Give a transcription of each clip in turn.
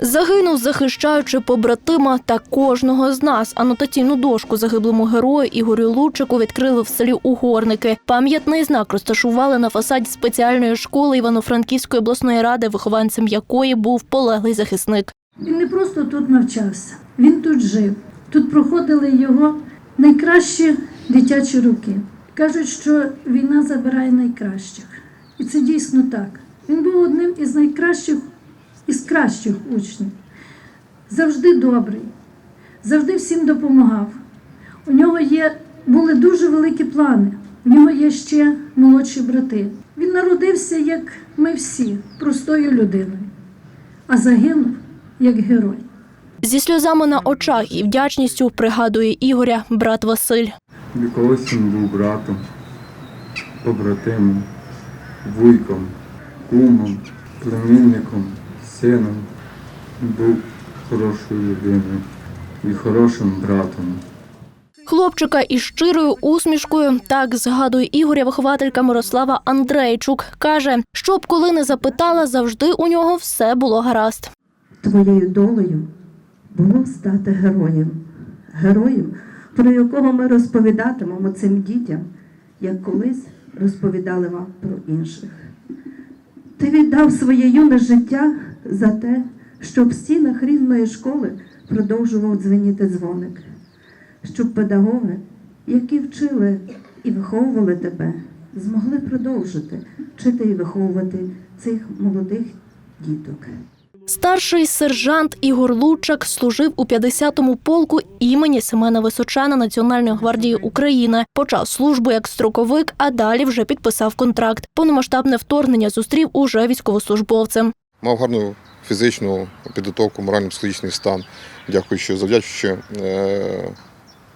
Загинув, захищаючи побратима та кожного з нас. Анотаційну дошку загиблому герою Ігорю Лучику відкрили в селі Угорники. Пам'ятний знак розташували на фасаді спеціальної школи Івано-Франківської обласної ради, вихованцем якої був полеглий захисник. Він не просто тут навчався, він тут жив. Тут проходили його найкращі дитячі роки. Кажуть, що війна забирає найкращих. І це дійсно так. Він був одним із найкращих, кращих учнів. Завжди добрий, завжди всім допомагав. У нього є, були дуже великі плани. У нього є ще молодші брати. Він народився, як ми всі, простою людиною, а загинув як герой. Зі сльозами на очах і вдячністю пригадує Ігоря брат Василь. Колись він був братом, побратимом, вуйком, кумом, племінником, сином. Був хорошою людиною і хорошим братом. Хлопчика із щирою усмішкою так згадує Ігоря вихователька Мирослава Андрейчук. Каже, щоб коли не запитала, завжди у нього все було гаразд. Твоєю долею було стати героєм, героєм, про якого ми розповідатимемо цим дітям, як колись розповідали вам про інших. Ти віддав своє юне життя за те, щоб в стінах рідної школи продовжував дзвеніти дзвоник, щоб педагоги, які вчили і виховували тебе, змогли продовжити вчити і виховувати цих молодих діток. Старший сержант Ігор Лучак служив у 50-му полку імені Семена Височана Національної гвардії України. Почав службу як строковик, а далі вже підписав контракт. Повномасштабне вторгнення зустрів уже військовослужбовцем. Мав гарну фізичну підготовку, морально-психологічний стан, дякуючи, завдячуючи е,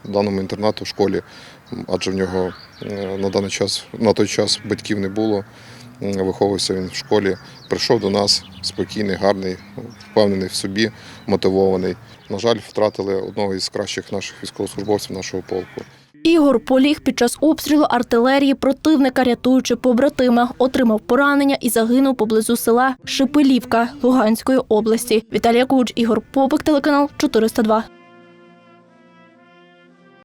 даному інтернату в школі, адже в нього е, на даний час, на той час батьків не було. М, Виховувався він в школі, прийшов до нас спокійний, гарний, впевнений в собі, мотивований. На жаль, втратили одного із кращих наших військовослужбовців нашого полку. Ігор поліг під час обстрілу артилерії противника, рятуючи побратима, отримав поранення і загинув поблизу села Шепелівка Луганської області. Віталія Куч, Ігор Попик, телеканал 402.